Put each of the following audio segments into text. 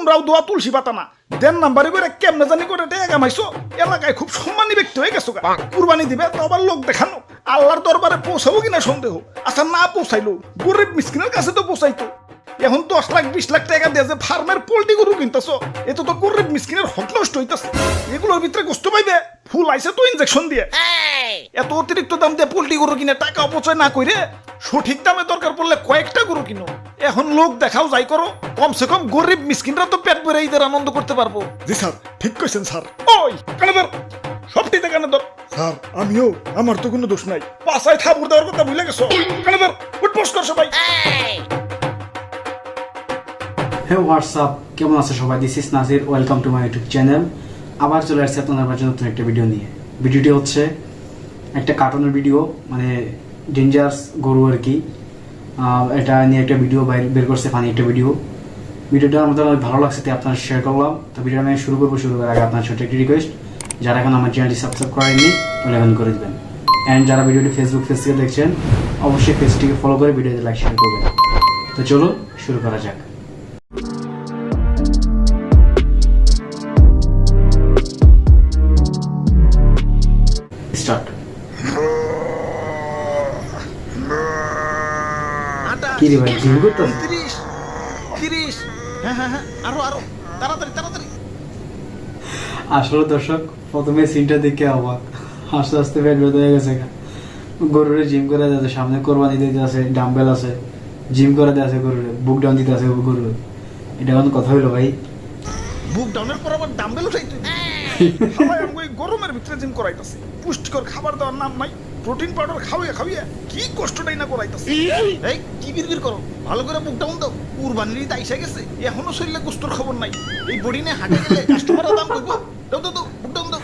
তোমরাও দোয়া তুলসী পাতা না। দেন নাম্বারে করে কেমনে জানি করে টেকা কামাইছো এলাকায় খুব সম্মানী ব্যক্তি হয়ে গেছো। কুরবানি দিবে তো আবার লোক দেখানো। আল্লাহর দরবারে পৌঁছাবো কিনা সন্দেহ? আচ্ছা না পৌঁছাইলো। গরিব মিসকিনের কাছে তো পৌঁছাইতো। এখন দশ লাখ বিশ লাখ টাকা দিয়ে যে ফার্মের পোল্ট্রি গরু কিনতেছ এত তো গরিব মিসকিনের হক নষ্ট হইতাছে। এগুলোর ভিতরে গোস্ত পাইবে? ফুল আইছে তো ইনজেকশন দিয়ে। এত অতিরিক্ত দাম দিয়ে পোল্ট্রি গরু কিনে টাকা অপচয় না করে সঠিক দামে দরকার পড়লে কয়েকটা গরু কিনো। এখন লোক দেখাও যাই করো কমসে কম গরিব মিসকিনরা তো পেট ভরে ঈদের আনন্দ করতে পারব। জি স্যার ঠিক কইছেন স্যার। ওই কানে ধর সবটিতে কানে ধর। স্যার আমিও আমার তো কোনো দোষ নাই। পাশায় থাবুর দেওয়ার কথা ভুলে গেছো? কানে ধর উঠপোস কর সবাই। হে হোয়াটসঅ্যাপ কেমন আছে সবাই? This is Nazir welcome to my YouTube channel আবার চলে আসছে আপনাদের মাঝে নতুন একটা ভিডিও নিয়ে। ভিডিওটি হচ্ছে একটা কার্টুনের ভিডিও মানে ডেঞ্জারাস গরু আর কি। এটা নিয়ে একটা ভিডিও বের করছে ফানি একটা ভিডিও ভিডিওটা আমাদের অনেক ভালো লাগছে, তাই আপনার শেয়ার করলাম। তো ভিডিওটা আমি শুরু করব, শুরু করার আগে আপনার ছোট্ট একটি রিকোয়েস্ট যারা এখন আমার চ্যানেলটি সাবস্ক্রাইব করেননি, তাহলে এখন করে দেবেন। অ্যান্ড যারা ভিডিওটি ফেসবুক পেজ থেকে দেখছেন, অবশ্যই পেজটিকে ফলো করে ভিডিওতে লাইক শেয়ার করবেন। তো চলো, শুরু করা যাক। কি রে ভাই জিম করতেছ তিরিশ তিরিশ হ্যাঁ হ্যাঁ হ্যাঁ আরও আরও তাড়াতাড়ি তাড়াতাড়ি। আসলে দর্শক প্রথমে সিনটা দেখে অবাক। আস্তে আস্তে পেট হয়ে গেছে গরুরে জিম করে যাচ্ছে সামনে কোরবানি দিতে আছে ডাম্বেল আছে। জিম করে দেওয়া আছে গরুরে বুক ডাউন দিতে আছে গরুরে। এটা কোনো কথা হইল ভাই? বুক ডাউনের পর আবার ডাম্বেল উঠাইতে গরমের ভিতরে জিম করাইতাছে। পুষ্টিকর খাবার দেওয়ার নাম নাই। প্রোটিন পাউডার খাওয়াইয়া খাওয়াইয়া কি কষ্টটাই না করাইতাছে। এই কি বিড়বিড় করো? ভালো করে বুক ডাউন দাও কুরবানির ঈদ আইসা গেছে এখনও শরীরে কুস্তর খবর নাই। এই বডি নিয়ে হাঁটে গেলে কাস্টমাররা দাম কইবো দাও দাও দাও বুক ডাউন দাও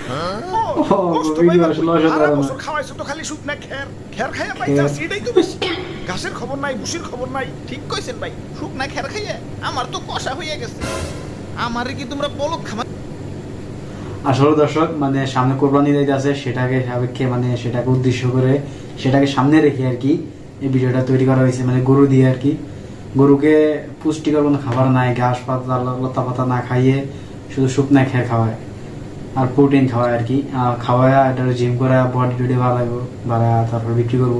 কষ্ট? লজ্জা সারা বছর খাওয়াইছো তো খালি শুকনা খের। খের খাইয়া পাইতা খের। সেটাই তো বেশি। ঘাসের খবর নাই বুসির খবর নাই। ঠিক কইছেন ভাই সুপ না খের খাইয়া। আমার তো কষা হইয়া গেছে। আমারে কি তোমরা পলক খামা আসলে দর্শক মানে সামনে কোরবানি দিতে আছে, সেটাকে সাপেক্ষে মানে সেটাকে উদ্দেশ্য করে সেটাকে সামনে রেখে আর কি এই ভিডিওটা তৈরি করা হয়েছে মানে গরু দিয়ে আর কি। গরুকে পুষ্টিকর কোনো খাবার নাই, ঘাস পাতা, লতা পাতা না খাইয়ে শুধু শুকনা খেয়ে খাওয়ায় আর প্রোটিন খাওয়ায় আর কি। খাওয়ায় এটা জিম করা বডি টডি বাড়াইবো বাড়া তারপর বিক্রি করব।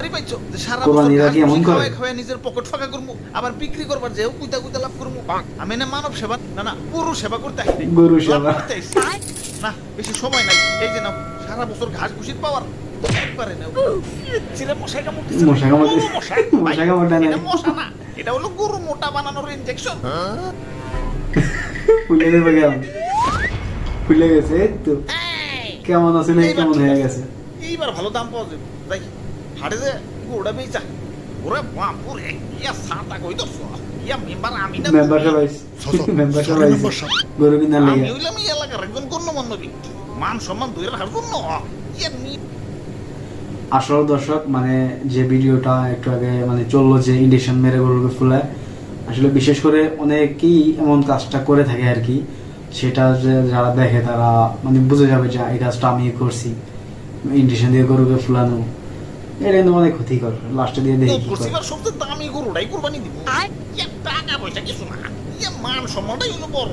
আরে পাইছো যে সারা কোরবানির বছর আগে ঘাস এমন ভুসি করে? খাওয়ায় খাওয়ায় নিজের পকেট ফাঁকা করব আবার বিক্রি করবার যেও কুইতা কুইতা লাভ করব আমি না মানব সেবা না না গরু সেবা করতে গরু সেবা। না বেশি সময় নাই। এই যে নাও সারা বছর ঘাস ভুসির পাওয়ার একবারে নাও। চিরে কামড় মশা কামড় মশা। কামড় না। এটা মশা না এটা হলো গরু মোটা বানানোর ইনজেকশন ফুলে দেবে কেমন? ফুলে গেছে তো। কেমন আছে না কেমন হয়ে গেছে? এইবার ভালো দাম পাওয়া যাবে। হাটে যে গরুটা বেচা ওরে বাপুরে ইয়া সাতা কই তো ইয়া মেম্বার আমি না মেম্বারশিপ আইস গরু আমি লেগে হইলাম এলাকার একজন গণ্যমান্য ব্যক্তি মান সম্মান দুই রাখার জন্য ইয়া নি- আসল দর্শক মানে যে ভিডিওটা একটু আগে মানে চলল যে ইন্ডেকশন মেরে গরুকে ফুলায় আসলে বিশেষ করে অনেকেই এমন কাজটা করে থাকে আর কি সেটা যে যারা দেখে তারা মানে বুঝে যাবে যে এই কাজটা আমি করছি ইন্ডেকশন দিয়ে গরুকে ফুলানো এটা কিন্তু অনেক ক্ষতিকর লাস্টে দিয়ে দেখি কি করে। সবচেয়ে দামি গরুটাই কোরবানি দিব। ইয়া টাকা পয়সা কিছু না। ইয়া মান সম্মানটাই হলো বড়।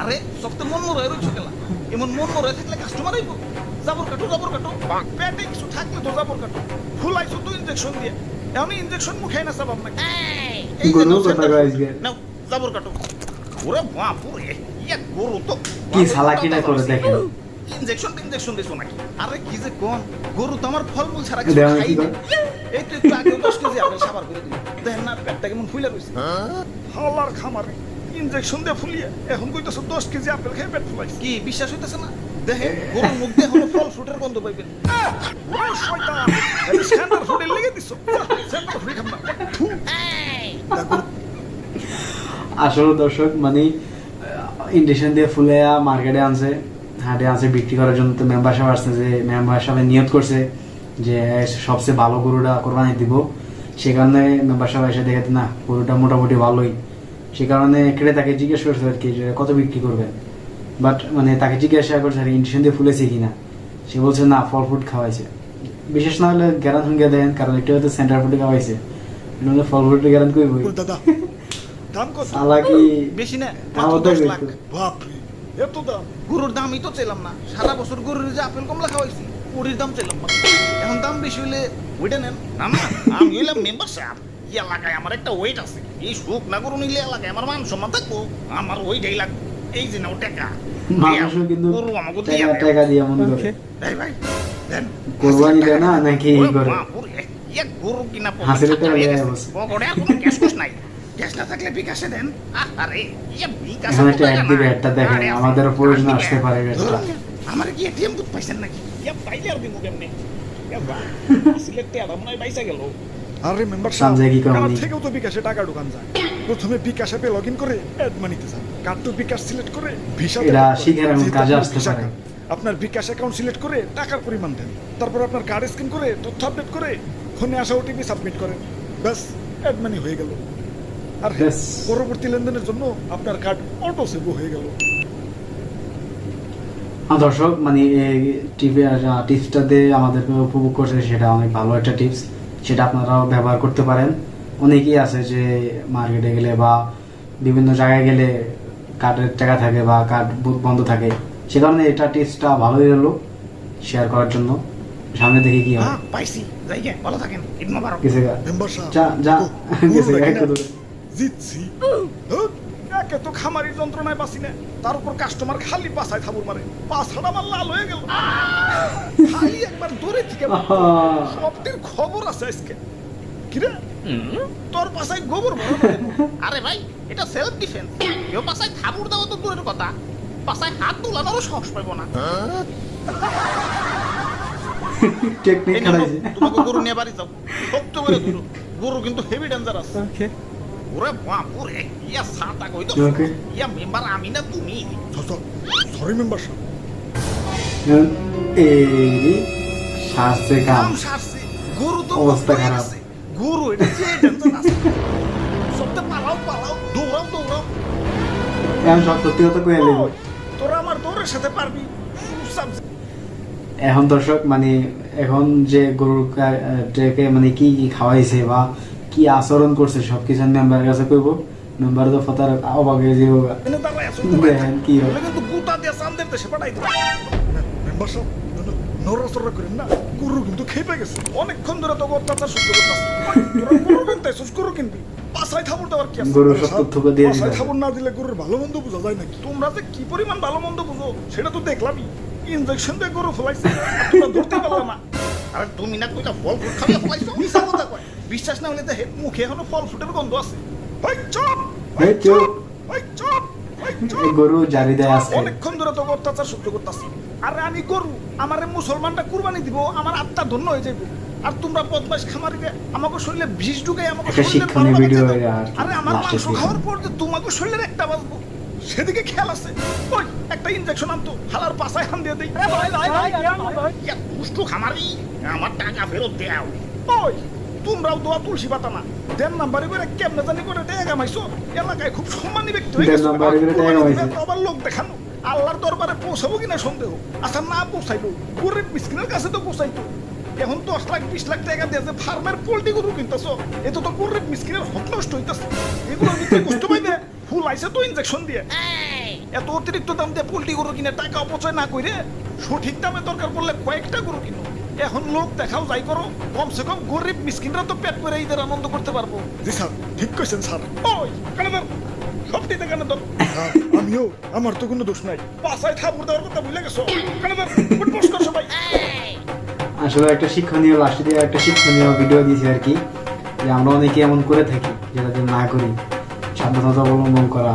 আরে সবচেয়ে মন মরে রয়েছে গেলা এমন মন মরে থাকলে কাস্টমার আইব জাবর কাটো জাবর কাটো। পেটে কিছু থাকলে তো জাবর কাটো। ফুলাইছো তো ইনজেকশন দিয়ে। এখন ইনজেকশন মুখে না সব আপনাকে এই। নাও কথা কয় ফুড। নাও জাবর কাটো। ওরে বাপুরে ইয়া গরু তো কি চালাকিটা করে দেখেন। ইনজেকশন ইনজেকশন দিছো নাকি? আরে কি যে কোন? গরু তো আমার ফলমূল ছাড়া কিছু খাই না? এই তো একটু আগে দশ কেজি আপেল সাবার করে দিল দেখেন না পেটটা কেমন ফুলে রয়েছে হালার খামারে ইনজেকশন দিয়ে ফুলিয়ে এখন কইতেছো দশ কেজি আপেল খেয়ে পেট ফুলাইছে। কি বিশ্বাস হইতেছে না? দেখেন গরুর মুখ দিয়ে হলো ফল ফ্রুটের গন্ধ পাইবেন। শয়তান এই সেন্টার ফুডের লেগে দিছো। সেন্টার ফুড খাম না। আসলে দর্শক মানে ইন্ডেকশন দিয়ে ফুলে মার্কেটে আনছে। হাটে আনছে বিক্রি করার জন্য তো মেম্বারশিপ আসছে যে মেম্বারশিপ নিয়ত করছে যে সবচেয়ে ভালো গরুটা কোরবানি দিব। সে কারণে মেম্বারশিপ এসে দেখে না গরুটা মোটামুটি ভালোই। সে কারণে ক্রেতাকে জিজ্ঞেস করছে আর কি যে কত বিক্রি করবেন? বাট মানে তাকে জিজ্ঞাসা করছে আর ইন্ডেকশন দিয়ে ফুলেছে কিনা? সে বলছে না ফল ফ্রুট খাওয়াইছে। বিশেষ না হলে গ্যারান সঙ্গে দেন কারণ এটা হয়তো সেন্টার ফুডে খাওয়াইছে। ফল ফ্রুটের গ্যারান কই বই দাদা দাম কত? বেশি না তাও মাত্র এত দাম। গরুর দামই তো চাইলাম না। সারা বছর গরুর যে আপেল কমলা খাওয়াইছি ওরির দাম চাইলাম মাত্র। এখন দাম বেশি হলে ওইটা নেন। না না আমি হইলাম মেম্বার সাহেব এই এলাকায় আমার একটা ওয়েট আছে। এই সুখ না গরু নিলে এলাকায় আমার মান সম্মান থাকব। আমার ওইটাই লাগবে। এই যে নাও টাকা। গরু আমাকে টাকা দিয়ে। মনে করে। ভাই কোরবানি দেয় না নাকি করে? গরু কিনা ক্যাশ নাই। ক্যাশ না থাকলে বিকাশে দেন। আরে ইয়ে বিকাশে তো একটা দিবে, একটা দেখেন, আরে প্রয়োজন আসতে পারে। আমার কি এটিএম বুথ পাইছেন নাকি? ইয়া পাইলে আর দিমু কেমনে? ইয়া বা সিলেক্টে আর বাইসা গেল। আরে মেম্বার কার্ড থেকেও তো বিকাশে টাকা ঢোকান যায়। প্রথমে বিকাশ অ্যাপে লগ ইন করে অ্যাড মানিতে যান। কার্ড তো বিকাশ সিলেক্ট করে ভিসা এরা শিখে রাখুন, কাজে আসতে পারে। আপনার বিকাশ অ্যাকাউন্ট সিলেক্ট করে টাকার পরিমাণ দেন। তারপর আপনার কার্ড স্ক্যান করে তথ্য আপডেট করে ফোনে আসা ওটিপি সাবমিট করেন। ব্যাস অ্যাড মানি হয়ে গেল। আর পরবর্তী লেনদেনের জন্য আপনার কার্ড অটো সেভ হয়ে গেল। হ্যাঁ, দর্শক মানে টিভি টিপসটা দিয়ে আমাদেরকে উপভোগ করছে সেটা অনেক ভালো একটা টিপস। সেটা আপনারাও ব্যবহার করতে পারেন। অনেকেই আছে যে মার্কেটে গেলে বা বিভিন্ন জায়গায় গেলে কার্ডের টাকা থাকে বা কার্ড বন্ধ থাকে। সে কারণে এটা টিপসটা ভালোই হলো শেয়ার করার জন্য। সামনে দেখি কি হয়। হ্যাঁ পাইছি। ভালো থাকেন। ঈদ মোবারক। যা যা জিতছি। একে তো খামারির যন্ত্রণায় বাঁচি না তার উপর কাস্টমার খালি পাছায় থাবুর মারে। পাছাটা আমার লাল হয়ে গেল। খালি একবার দূরে থেকে সবটির খবর আছে আজকে। কিরে তোর পাছায় গোবর আরে ভাই এটা সেলফ ডিফেন্স কেউ পাশায় থাবুর দেওয়া তো দূরের কথা। পাশায় হাত তোলানোরও সাহস পাইব না। টেকনিক খেলাইছে তোমাকে গরু নিয়ে বাড়ি যাও। শক্ত করে গরু গরু কিন্তু হেভি ডেঞ্জারাস ওরে বাপুরে ইয়া সাতা কই তো. ইয়া মেম্বার আমি না তুমি। সরি মেম্বার সাহেব। এই সারছে কাম। সারছে গরু তো অবস্থা খারাপ। গরু এটা যে ডেঞ্জারাস সবতে পালাও পালাও দৌড়াও দৌড়াও। এখন সব সত্যি কথা কয়ে তোরা আমার দৌড়ের সাথে পারবি। এখন দর্শক মানে এখন যে গরুর মানে কি কি খাওয়াইছে বা কি আচরণ করছে সবকিছু মেম্বারের কাছে কইব। মেম্বার তো ফতার অবাক হয়ে যাব গা। এনে দাঁড়ায় আছো দেখেন কি। বলে কিন্তু গুতা দিয়ে দেশে পাঠাই দিবে। মেম্বার নড়াচড়া করেন না। গরু কিন্তু খেপে গেছে। অনেকক্ষণ ধরে তোকে অত্যাচার সহ্য করতেছে গরু কিনতে গরু কিনবি। পাছায় থাবুর দেওয়ার কি আছে? গরু সব তথ্য দিয়ে। থাবুর না দিলে গরুর ভালো মন্দ বোঝা যায় নাকি? তোমরা যে কি পরিমাণ ভালো মন্দ বুঝো সেটা তো দেখলামই। ইনজেকশন দিয়ে গরু ফলাইছে। তোমরা ধরতে পারলাম না। আরে তুমি না কইটা ফল ফুল খাবে ফলাইছো? মিছা কথা কয়। বিশ্বাস না হলে তো মুখে এখনও ফল ফুটের গন্ধ আছে। ভাই চপ! এই চুপ। ভাই চপ! ভাই চপ! এই গরু জারি দেয় আছে। অনেকক্ষণ ধরে তোকে অত্যাচার সহ্য করতেছি। আরে আমি গরু আমার মুসলমানটা কুরবানি দিব আমার আত্মা ধন্য হয়ে যাইব। আর তোমরা বদমাস খামারিকে আমাকে শরীরে বিষ ঢুকাই আমাকে শরীরে শিক্ষণীয় বারো ভিডিও বাজিয়ে দাও। আর কি, আরে আমার মাংস খাওয়ার পর যে তোমাকে শরীরের একটা বাজবো সেদিকে খেয়াল আছে। ওই একটা ইনজেকশন আনতো হালার পাশায় হান দিয়ে দেই। দুষ্টু খামারি আমার টাকা ফেরত দেও ওই তোমরাও দোয়া তুলসী পাতা না। দেন নাম্বারে করে কেমনে জানি করে টাকা কামাইছো এলাকায় খুব সম্মানী ব্যক্তি হয়ে গেছো। আবার লোক দেখানো। আল্লাহর দরবারে পৌঁছাবো কিনা সন্দেহ? আচ্ছা না পৌঁছাইলো গরিব মিসকিনের কাছে তো পৌঁছাইতো। এখন দশ লাখ বিশ লাখ টাকা দিয়ে যে ফার্মের পোল্ট্রি গরু কিনতেছো এত তো গরিব মিসকিনের হক নষ্ট হইতেছে। ভিতরে কষ্ট পাইবে ফুল আইছে তো ইনজেকশন দিয়ে। এত অতিরিক্ত দাম দিয়ে পোল্ট্রি গরু কিনে টাকা অপচয় না করে সঠিক দামে দরকার পড়লে কয়েকটা গরু কিনো। এখন লোক দেখাও যাই করো। কমসে কম গরিব মিসকিনরা তো পেট করে ঈদের আনন্দ করতে পারব। জি স্যার ঠিক কইছেন স্যার। ওই কেন ধর। সবটি কেন ধর। আমিও আমার তো কোনো দোষ নাই। পাশায় থাপুর দেওয়ার কথা ভুলে গেছো? কেন ধর। ফুটবস কর সবাই। আসলে একটা শিক্ষণীয় লাস্টে দিয়ে একটা শিক্ষণীয় ভিডিও দিয়েছি আর কি যে আমরা অনেকে এমন করে থাকি যেটা যেন না করি সাবধানতা অবলম্বন করা।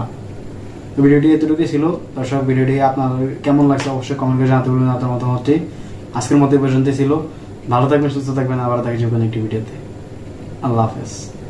ভিডিওটি এতটুকুই ছিল। দর্শক ভিডিওটি আপনার কেমন লাগছে অবশ্যই কমেন্ট করে জানাতে বলবেন আপনার মতামতটি। আজকের মতো পর্যন্ত ছিল। ভালো থাকবেন, সুস্থ থাকবেন। আবার দেখা যাবেন একটি ভিডিওতে। আল্লাহ হাফেজ।